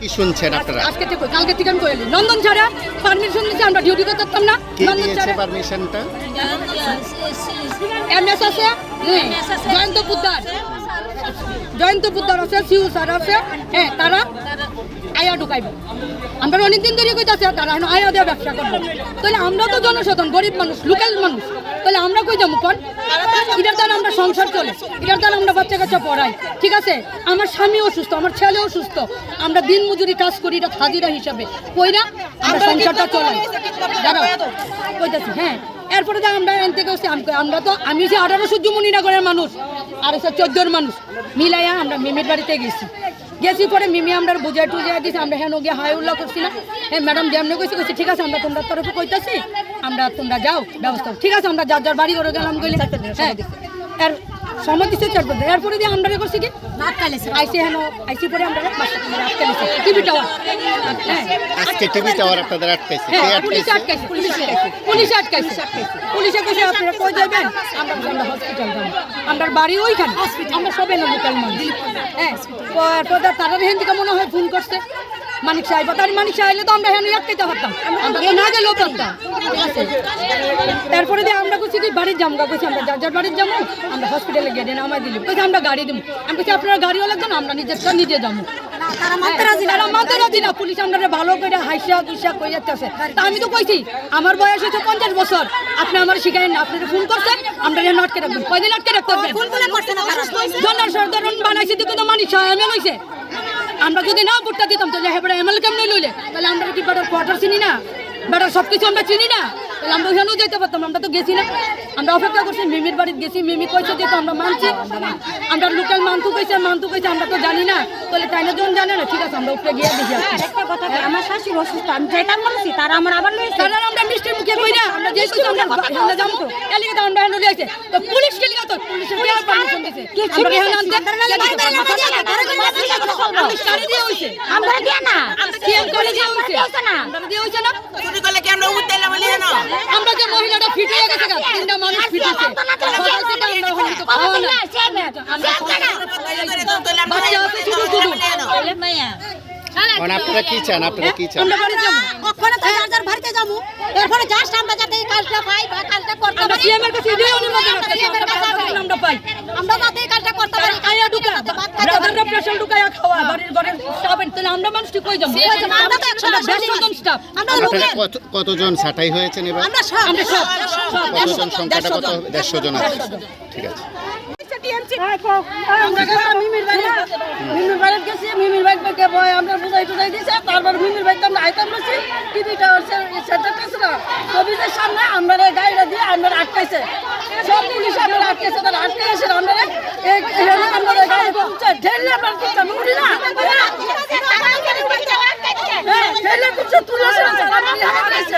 কি শুনছেন আপনারা? আজকে থেকে কালকে থেকে আমি কইলি নন্দন ছাড়া পারমিশন নিতে আমরা ডিউটি করতে পারতাম না। নন্দন ছাড়া পারমিশনটা এমএস আছে? জয়ন্ত পুদ্দার। জয়ন্ত পুদ্দার আছে সিউ স্যার আছে। হ্যাঁ তারা আয়া ঢুকাইব। আমরা অনেকদিন ধরে কইতাছে তারা এখন আয়া দেওয়া ব্যবসা করব তাহলে আমরা তো জনসাধারণ গরিব মানুষ লোকাল মানুষ। তাহলে আমরা কই যাব কোন? এটার দ্বারা আমরা সংসার চলে এটার দ্বারা আমরা বাচ্চা কাচ্চা পড়াই। ঠিক আছে? আমার স্বামী অসুস্থ আমার ছেলে অসুস্থ। আমরা দিন মজুরি কাজ করি এটা হাজিরা হিসাবে। কইরা আমরা সংসারটা চলাই। দাঁড়াও। কইতাছি হ্যাঁ। এরপরে তো আমরা এন থেকে আমরা তো আমি হচ্ছে আঠারো সূর্য মনিনগরের মানুষ আর হচ্ছে চোদ্দোর মানুষ। মিলাইয়া আমরা মিমির বাড়িতে গেছি। গেছি পরে মিমি আমরা বুঝে টুজে দিছি আমরা হেন গিয়ে হাই উল্লাহ করছি না হ্যাঁ ম্যাডাম যেমনি কইছি কইছি ঠিক আছে আমরা তোমরা তরফে কইতাছি আমরা তোমরা যাও ব্যবস্থা ঠিক আছে আমরা যার যার বাড়ি করে গেলাম গেলে হ্যাঁ। সময় দিচ্ছে চার বছর। এরপরে দিয়ে আমরা করছি কি? আইসি হেন আইসি পরে আমরা টিভি টাওয়ার হ্যাঁ আজকে টিভি টাওয়ার আপনাদের আটকাইছে। হ্যাঁ, পুলিশ আটকাইছে? পুলিশ আটকাইছে। পুলিশ আটকাইছে। পুলিশে কইছে আপনারা কই যাবেন? আমরা আমরা হসপিটাল যাব। আমরা বাড়ি ওইখানে। আমরা সবে লোকাল মানুষ হ্যাঁ তারা হেন থেকে মনে হয় ফোন করছে। মানিক সাহেব, তার মানিক সাহেব তো আমরা হেন আটকাইতে পারতাম। এ না গেলেও পারতাম। তারপরে দিয়ে আমরা কইছি কি, বাড়ির জামগা, কইছি আমরা যার যার বাড়ির যাব আমরা হসপিটালে গিয়ে দেন আমায় দিলাম কইছি আমরা গাড়ি দিব আমি কইছি, আপনারা গাড়িও লাগবে না, আমরা নিজের নিজে যাব তারা মানতে রাজি না। পুলিশ আমরা ভালো করে হাইসা গুইসা কই যাচ্ছে তা আমি তো কইছি আমার বয়স হচ্ছে পঞ্চাশ বছর। আপনি আমার শিখাই না আপনি ফোন করছেন আমরা এখানে আটকে রাখবেন কয়দিন আটকে রাখতে হবে? জনসাধারণ বানাইছে দিকে তো এমএল হইছে আমরা যদি না ভোটটা দিতাম তাহলে এমএল কেমনে লইলে? তাহলে আমরা কি বেটার কোয়ার্টার চিনি না? বেটার সব কিছু আমরা চিনি না? তাহলে আমরা ওখানেও যেতে পারতাম আমরা তো গেছি না। আমরা অপেক্ষা করছি মিমির বাড়িতে গেছি মিমি কইছে যে তো আমরা মানছি। আমরা লোকাল মান্তু কইছে মান্তু কইছে আমরা তো জানি না। তাহলে তাই না যখন জানে না? ঠিক আছে আমরা উপরে গিয়ে দেখি। একটা কথা আমার শাশুড়ি অসুস্থ আমি যেতাম বলেছি তারা আমার আবার লয়েছে তাহলে আমরা মিষ্টির মুখে কই না? আমরা যে কইছি আমরা আমরা যাব তো এলিগে তো আমরা হেন লইছে তো পুলিশ কে লিগা তো? পুলিশের কি আর পারমিশন দিছে। আমরা এখানে আনতে আমি সারি দিয়ে হইছে আমরা দিয়ে না। করে দিয়ে হইছে না। আমরা দিয়ে হইছে না চুরি করলে কি আমরা উঠতে এলাম বলি না আমরা যে মহিলাটা গেছে গা, তিনটা মানুষ ফিট সকাল থেকে আমরা ওখানে তো খাওয়া না বাচ্চা আছে শুধু মানে আপনারা কি চান? আপনারা কি চান? আমরা বাড়ি যাব ওখানে তো যার যার বাড়িতে যাব এরপরে জাস্ট আমরা যাতে এই কাজটা পাই বা কাজটা করতে পারি। সিএম এর কাছে ইডিও অনুমতি আমরা পাই আমরা যাতে এই কাজটা করতে পারি। আয়া ঢুকা ব্রাদাররা প্রেশার ঢুকায়া খাওয়া বাড়ির ঘরে স্টাফের তাহলে আমরা মানুষটি কই যাব আমরা তো একশো দেড়শো জন স্টাফ আমরা লোকের কতজন ছাঁটাই হয়েছেন এবার আমরা সব আমরা সব কতজন সংখ্যাটা কত দেড়শো জন। দেড়শো জন আছে ঠিক আছে আমরা গাড়িটা দিয়ে আমরা আটকাইছে সব পুলিশ আমরা আটকাইছে তারা আটকে আমরা আমরা গাড়ি পৌঁছে ঠেললে আমরা কিছু উঠি না ঠেললে কিছু তুলে এসে আমরা আটকাইছে